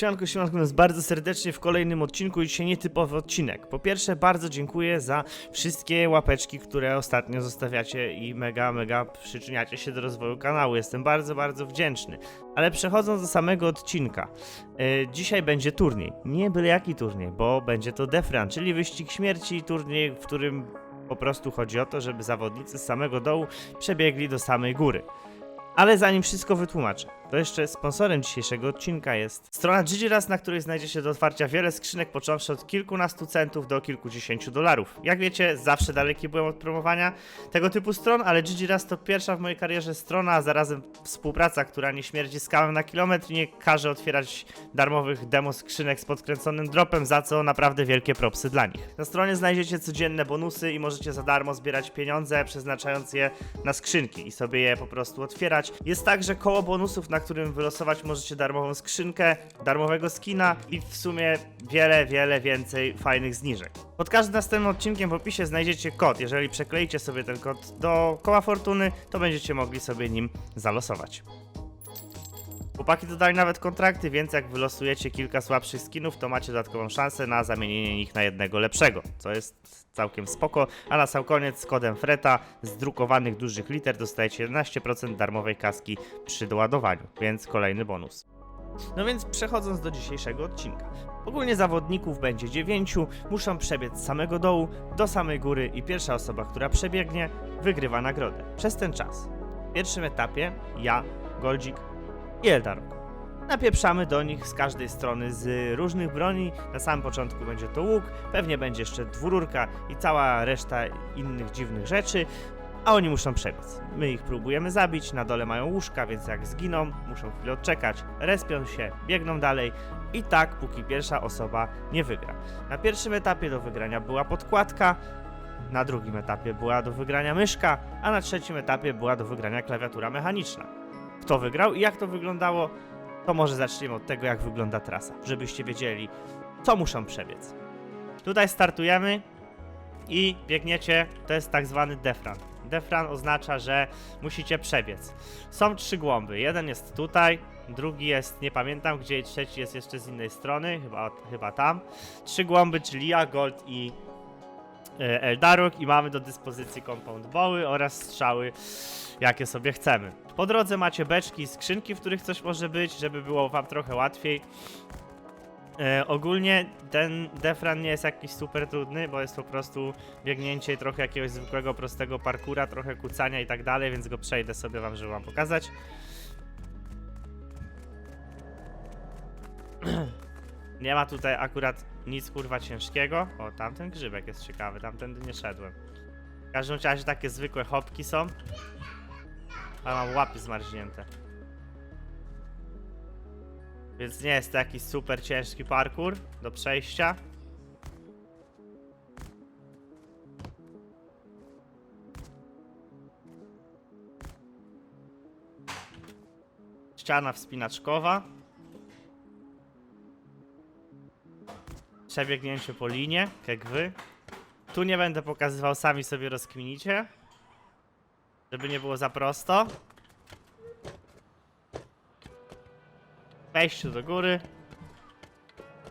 Siemanko, siemanko, nas bardzo serdecznie w kolejnym odcinku i dzisiaj nietypowy odcinek. Po pierwsze, bardzo dziękuję za wszystkie łapeczki, które ostatnio zostawiacie i mega, mega przyczyniacie się do rozwoju kanału. Jestem bardzo, bardzo wdzięczny. Ale przechodząc do samego odcinka, e, dzisiaj będzie turniej. Nie byle jaki turniej, bo będzie to Defran, czyli wyścig śmierci, turniej, w którym po prostu chodzi o to, żeby zawodnicy z samego dołu przebiegli do samej góry. Ale zanim wszystko wytłumaczę, to jeszcze sponsorem dzisiejszego odcinka jest strona GGRAS, na której znajdziecie do otwarcia wiele skrzynek, począwszy od kilkunastu centów do kilkudziesięciu dolarów. Jak wiecie, zawsze daleki byłem od promowania tego typu stron, ale GGRAS to pierwsza w mojej karierze strona, a zarazem współpraca, która nie śmierdzi skałem na kilometr i nie każe otwierać darmowych demo skrzynek z podkręconym dropem, za co naprawdę wielkie propsy dla nich. Na stronie znajdziecie codzienne bonusy i możecie za darmo zbierać pieniądze, przeznaczając je na skrzynki i sobie je po prostu otwierać. Jest także koło bonusów, na którym wylosować możecie darmową skrzynkę, darmowego skina i w sumie wiele, wiele więcej fajnych zniżek. Pod każdym następnym odcinkiem w opisie znajdziecie kod. Jeżeli przekleicie sobie ten kod do koła fortuny, to będziecie mogli sobie nim zalosować. Chłopaki dodali nawet kontrakty, więc jak wylosujecie kilka słabszych skinów, to macie dodatkową szansę na zamienienie ich na jednego lepszego, co jest całkiem spoko. A na sam koniec z kodem FRETA z drukowanych dużych liter dostajecie 11% darmowej kaski przy doładowaniu, więc kolejny bonus. No więc przechodząc do dzisiejszego odcinka. Ogólnie zawodników będzie 9, muszą przebiec z samego dołu do samej góry i pierwsza osoba, która przebiegnie, wygrywa nagrodę. Przez ten czas. W pierwszym etapie ja, Goldzik i Eldarok. Napieprzamy do nich z każdej strony z różnych broni. Na samym początku będzie to łuk, pewnie będzie jeszcze dwururka i cała reszta innych dziwnych rzeczy, a oni muszą przebiec. My ich próbujemy zabić, na dole mają łóżka, więc jak zginą, muszą chwilę odczekać, respią się, biegną dalej i tak, póki pierwsza osoba nie wygra. Na pierwszym etapie do wygrania była podkładka, na drugim etapie była do wygrania myszka, a na trzecim etapie była do wygrania klawiatura mechaniczna kto wygrał i jak to wyglądało, to może zaczniemy od tego, jak wygląda trasa, żebyście wiedzieli, co muszą przebiec. Tutaj startujemy i biegniecie, to jest tak zwany defran. Defran oznacza, że musicie przebiec. Są trzy głąby, jeden jest tutaj, drugi jest, nie pamiętam gdzie, trzeci jest jeszcze z innej strony, chyba, chyba tam. Trzy głąby, czyli ja, Gold i Eldaruk i mamy do dyspozycji compound boły oraz strzały, jakie sobie chcemy. Po drodze macie beczki, skrzynki, w których coś może być, żeby było wam trochę łatwiej. E, ogólnie ten defran nie jest jakiś super trudny, bo jest po prostu biegnięcie trochę jakiegoś zwykłego, prostego parkura, trochę kucania i tak dalej, więc go przejdę sobie wam, żeby wam pokazać. Nie ma tutaj akurat nic kurwa ciężkiego. O, tamten grzybek jest ciekawy, tamtędy nie szedłem. W każdym razie takie zwykłe hopki są. Ale mam łapy zmarznięte. Więc nie jest to jakiś super ciężki parkour do przejścia. Ściana wspinaczkowa. Przebiegnięcie po linie, jak wy. Tu nie będę pokazywał, sami sobie rozkminicie. Żeby nie było za prosto. Wejście do góry.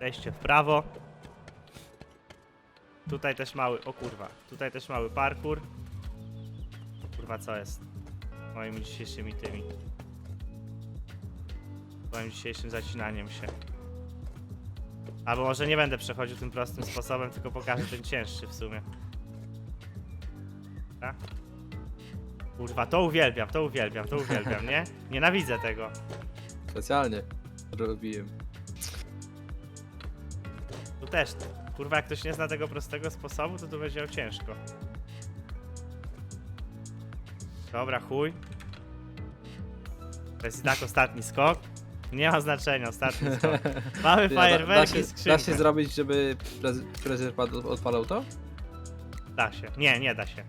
Wejście w prawo. Tutaj też mały, o kurwa, tutaj też mały parkour. Kurwa, co jest? Moimi dzisiejszymi tymi. Moim dzisiejszym zacinaniem się. Albo może nie będę przechodził tym prostym sposobem, tylko pokażę ten cięższy w sumie. Tak? Kurwa, to uwielbiam, to uwielbiam, to uwielbiam, nie? Nienawidzę tego. Specjalnie robiłem. Tu też. Kurwa, jak ktoś nie zna tego prostego sposobu, to tu będzie miał ciężko. Dobra, chuj. To jest i tak ostatni skok. Nie ma znaczenia, ostatni skok. Mamy da, da, fajerwerki, się, skrzynkę. da się zrobić, żeby prez- pad- odpalał to? Da się. Nie, nie da się.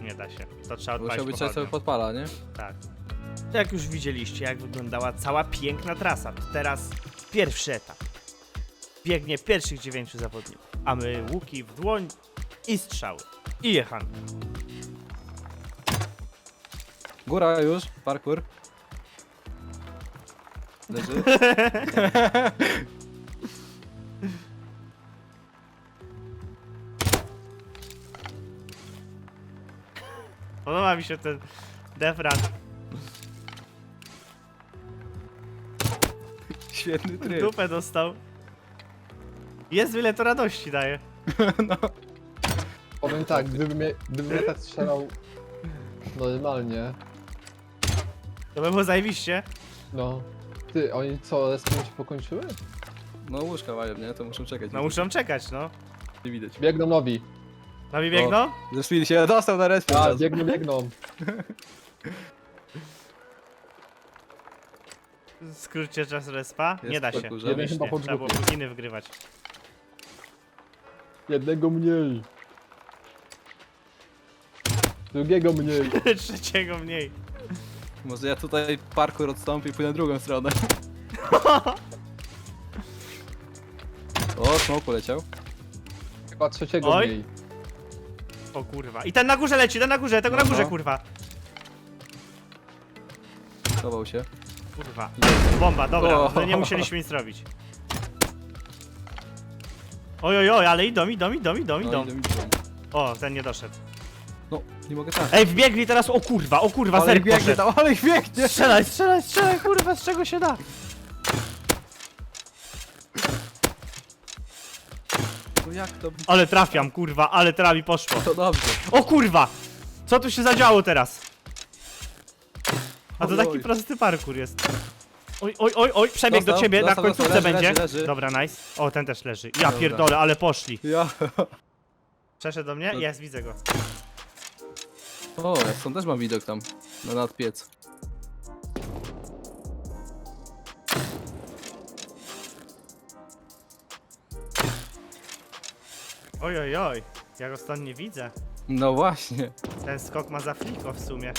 Nie da się. To trzeba odpalić Musiał być często pochodnią. podpala, nie? Tak. Jak już widzieliście, jak wyglądała cała piękna trasa, to teraz pierwszy etap. Biegnie pierwszych dziewięciu zawodników, a my łuki w dłoń i strzały. I jechanka. Góra już, parkour. Leży? Podoba mi się ten defran. Świetny tryb. Dupę dostał. Jest ile to radości daje. No. Powiem tak, gdyby mnie, gdyby mnie tak strzelał normalnie, To by było zajebiście. no, ty, oni co, respią się pokończyły? no łóżka mają, nie? To muszą czekać. No muszą czekać, no. Nie widać. Biegną nowi. Nowi biegną? Zespili się, dostał na respie. A, teraz. biegną, biegną. Skróćcie czas respa? Jest Nie da się. Jeden chyba po Trzeba było dwóch. pluginy wgrywać. Jednego mniej. Drugiego mniej. Trzeciego mniej. Może ja tutaj parkour odstąpię i pójdę na drugą stronę. o, smoku leciał. Chyba trzeciego Oj. mniej. O kurwa. I ten na górze leci, ten na górze, tego na No, górze, no. kurwa. Schował się. Kurwa. Bomba, dobra, O. to nie musieliśmy nic robić. Oj, oj, oj, ale idą, idą, idą, idą, No, idą. idą, idą. O, ten nie doszedł. Nie mogę tak. Ej, wbiegli teraz, o kurwa, o kurwa, ale zerk ich biegnie poszedł. tam, ale ich biegnie! Strzelaj, strzelaj, strzelaj, kurwa, z czego się da? No jak to? Ale trafiam, kurwa, ale trafi poszło. To dobrze. O kurwa! Co tu się zadziało teraz? A to Oj, taki oj. prosty parkour jest. Oj, oj, oj, oj, przebieg do Dostał, ciebie, na dostał, końcówce dostał, leży, będzie. leży, leży. Dobra, nice. O, ten też leży. Ja Dobra. pierdolę, ale poszli. Ja. Przeszedł do mnie? No. Jest, widzę go. O, ja stąd też mam widok tam. Na nadpiec. Oj, oj, oj. Ja go stąd nie widzę. No właśnie. Ten skok ma za fliko w sumie.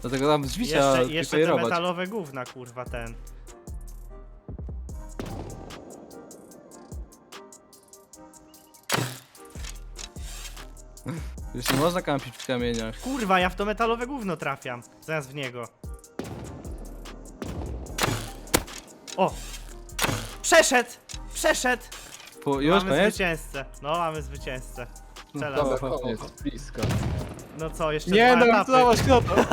Dlatego tam drzwi Jeszcze, trzeba jeszcze te preparować. metalowe gówna, kurwa, ten. Już nie można kampić w kamieniach. Kurwa, ja w to metalowe gówno trafiam. Zamiast w niego. O! Przeszedł! Przeszedł! Po, już mamy koniec? zwycięzcę. No, mamy zwycięzcę. Strzelam. Dobra. Dobra, koniec, blisko. No co, jeszcze Nie dwa no, etapy. zobacz kto to.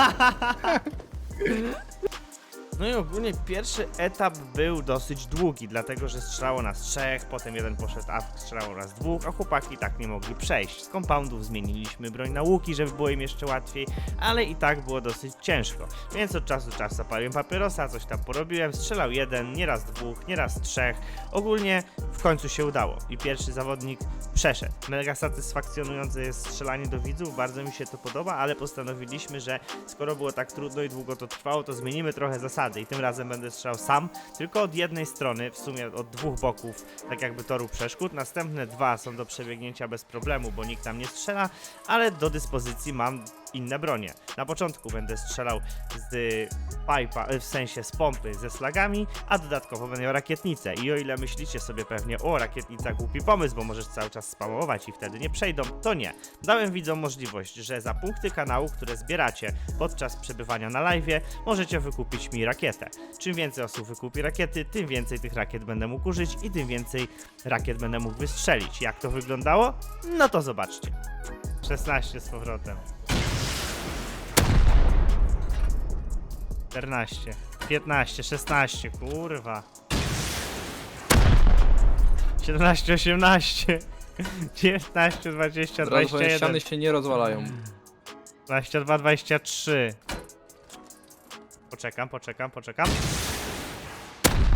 No i ogólnie pierwszy etap był dosyć długi, dlatego że strzelało nas trzech, potem jeden poszedł, a strzelało nas dwóch, a chłopaki tak nie mogli przejść. Z compoundów zmieniliśmy broń na łuki, żeby było im jeszcze łatwiej, ale i tak było dosyć ciężko. Więc od czasu do czasu zapaliłem papierosa, coś tam porobiłem, strzelał jeden, nieraz dwóch, nieraz trzech. Ogólnie w końcu się udało i pierwszy zawodnik przeszedł. Mega satysfakcjonujące jest strzelanie do widzów, bardzo mi się to podoba, ale postanowiliśmy, że skoro było tak trudno i długo to trwało, to zmienimy trochę zasady i tym razem będę strzelał sam, tylko od jednej strony, w sumie od dwóch boków, tak jakby toru przeszkód. Następne dwa są do przebiegnięcia bez problemu, bo nikt tam nie strzela, ale do dyspozycji mam inne bronie. Na początku będę strzelał z pipa, w sensie z pompy ze slagami, a dodatkowo będę miał rakietnicę. I o ile myślicie sobie pewnie, o rakietnica głupi pomysł, bo możesz cały czas spamować i wtedy nie przejdą, to nie. Dałem widzom możliwość, że za punkty kanału, które zbieracie podczas przebywania na live, możecie wykupić mi rakietę. Czym więcej osób wykupi rakiety, tym więcej tych rakiet będę mógł użyć i tym więcej rakiet będę mógł wystrzelić. Jak to wyglądało? No to zobaczcie. 16 z powrotem. 14, 15, 16, kurwa. 17, 18, 19, 20, Od razu powiem, 21, ściany się nie rozwalają. 22, 23. Poczekam, poczekam, poczekam.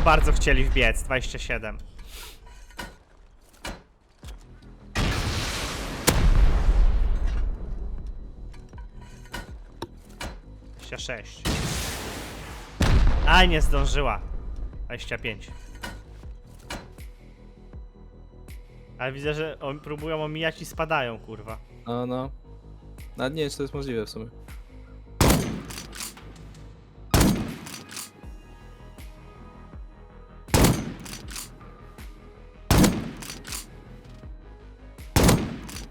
Bardzo chcieli wbiec, 27. Dwadzieścia sześć. Aj, nie zdążyła. 25. Ale widzę, że oni próbują omijać i spadają, kurwa. No, no. Nawet nie wiem, czy to jest możliwe w sumie.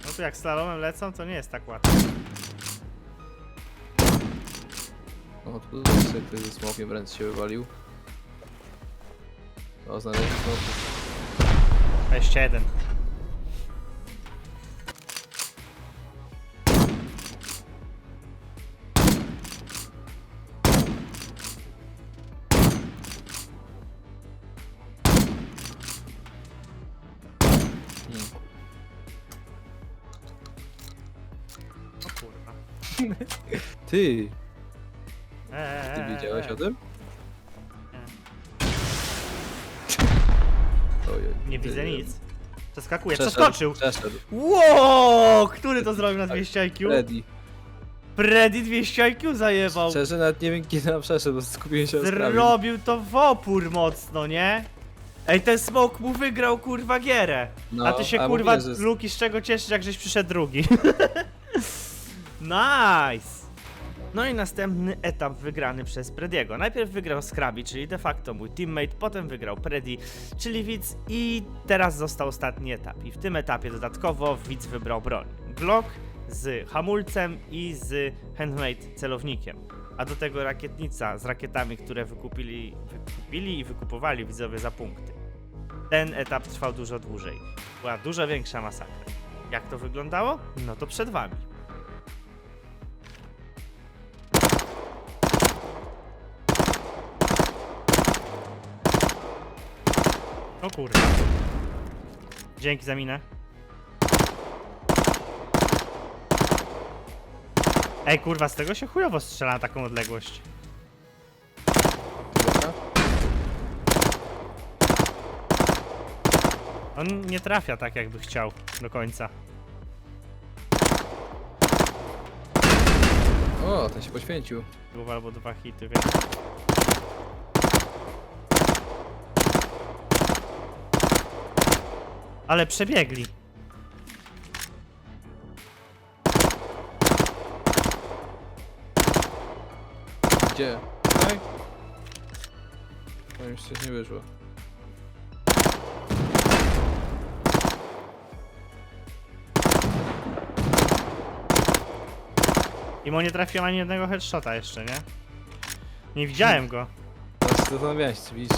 No to jak slalomem lecą, to nie jest tak łatwo. tu sobie ktoś ze smokiem wręcz się wywalił. No, hmm. O, znaleźli smoki. Ty, tym? Ojej. Nie widzę nic. Przeskakuje, Przeszedł, przeskoczył. Przeszedł. Wow, który to zrobił na 200 IQ? Freddy. Freddy 200 IQ zajebał. Szczerze nawet nie wiem kiedy nam przeszedł, bo skupiłem się na sprawie. Zrobił to w opór mocno, nie? Ej, ten smok mu wygrał kurwa gierę. No, a ty się a kurwa, mówię, że- Luki, z czego cieszysz, jak żeś przyszedł drugi. nice! No i następny etap wygrany przez Prediego. Najpierw wygrał Scrabi, czyli de facto mój teammate, potem wygrał Predi, czyli widz i teraz został ostatni etap. I w tym etapie dodatkowo widz wybrał broń. Glock z hamulcem i z handmade celownikiem. A do tego rakietnica z rakietami, które wykupili, wykupili i wykupowali widzowie za punkty. Ten etap trwał dużo dłużej. Była dużo większa masakra. Jak to wyglądało? No to przed wami. O kurwa. Dzięki za minę. Ej kurwa, z tego się chujowo strzela na taką odległość. On nie trafia tak jakby chciał do końca. O, ten się poświęcił. Dwa albo dwa hity, więc... Ale przebiegli. Gdzie? No już coś nie wyszło. I mu nie trafiłem ani jednego headshota jeszcze, nie? Nie widziałem go. Teraz się widzisz,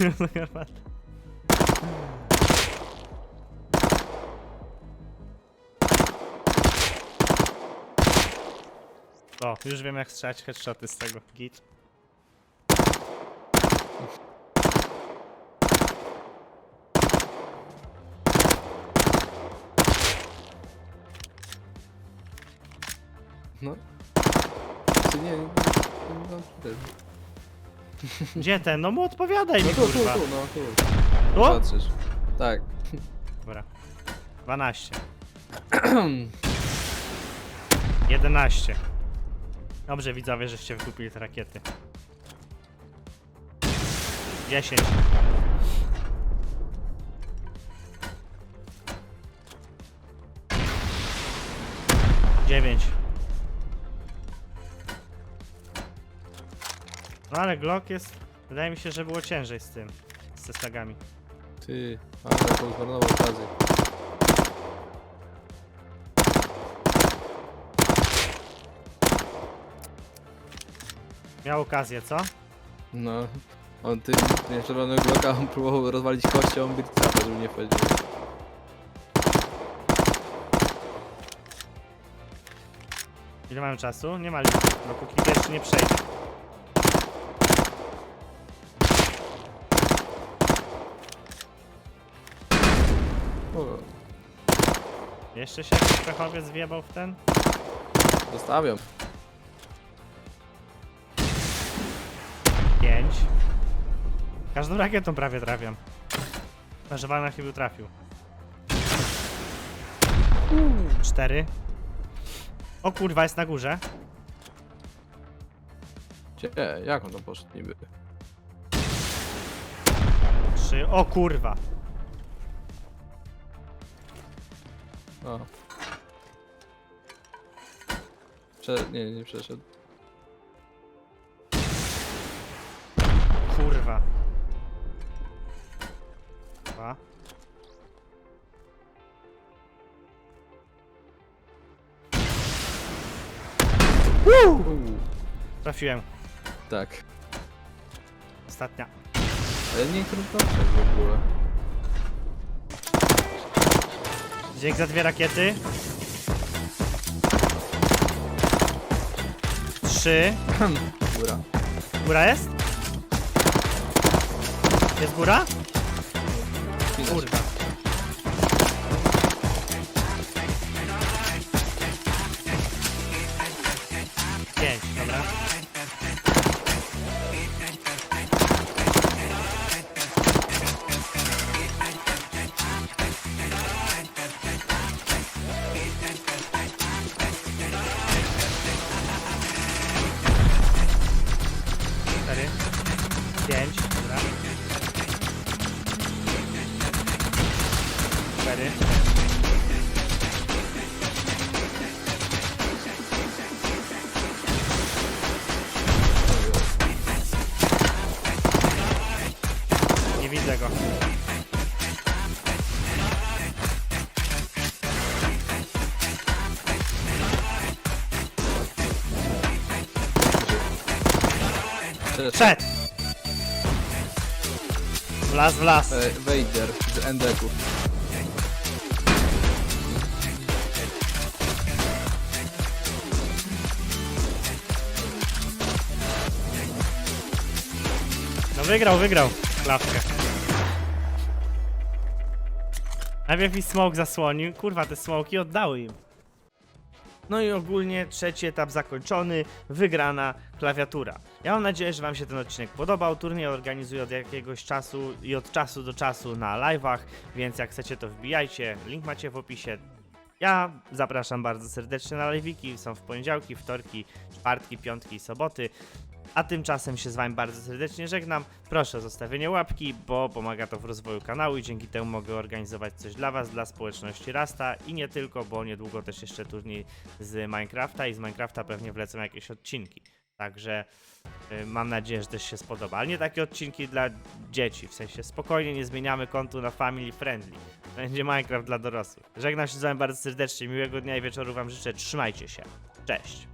nie widzisz. o, już wiem jak strzelać headshoty z tego. Git. No. Czy nie, nie, nie, no, tutaj. Gdzie ten? No mu odpowiadaj mi no tu, tu, kurwa. tu, no tu. Tu? Patrzysz. Tak. Dobra. 12. 11. Dobrze widzowie, żeście wykupili te rakiety. 10. Dziewięć. No ale Glock jest... Wydaje mi się, że było ciężej z tym. Z cestagami. Ty, ale taką zmarnował okazję. Miał okazję, co? No. On tym, nie czerwonego bloka, on próbował rozwalić kością, on by trafia, żeby nie wchodził. Ile mamy czasu? Nie ma limit, no póki pierwszy nie przejdzie. Jeszcze się jakiś pechowiec wjebał w ten? zostawiam. 5. Każdą rakietą prawie trafiam. Na żewanach chyba trafił. 4. O kurwa, jest na górze. Gdzie? Jak on tam poszedł niby? 3. O kurwa. O. Prze... Nie, nie przeszedł. Kurwa. Dwa. Uuu. Trafiłem. Tak. Ostatnia. Ale nie przeszedł w ogóle. Dzięki za dwie rakiety. Trzy. Góra. Góra jest? Jest góra? Kurwa. Pięć, dobra. Przed! W las, w las. e, Vader z Endeku. No wygrał, wygrał. Klawkę. Najpierw mi smoke zasłonił. Kurwa, te smoki oddały im. No i ogólnie trzeci etap zakończony, wygrana klawiatura. Ja mam nadzieję, że Wam się ten odcinek podobał. Turniej organizuję od jakiegoś czasu i od czasu do czasu na live'ach, więc jak chcecie to wbijajcie, link macie w opisie. Ja zapraszam bardzo serdecznie na live'iki, są w poniedziałki, wtorki, czwartki, piątki i soboty. A tymczasem się z Wami bardzo serdecznie żegnam. Proszę o zostawienie łapki, bo pomaga to w rozwoju kanału i dzięki temu mogę organizować coś dla Was, dla społeczności Rasta i nie tylko, bo niedługo też jeszcze turniej z Minecrafta i z Minecrafta pewnie wlecą jakieś odcinki. Także y, mam nadzieję, że też się spodoba. Ale nie takie odcinki dla dzieci, w sensie spokojnie nie zmieniamy kontu na family friendly. Będzie Minecraft dla dorosłych. Żegnam się z Wami bardzo serdecznie, miłego dnia i wieczoru Wam życzę. Trzymajcie się. Cześć.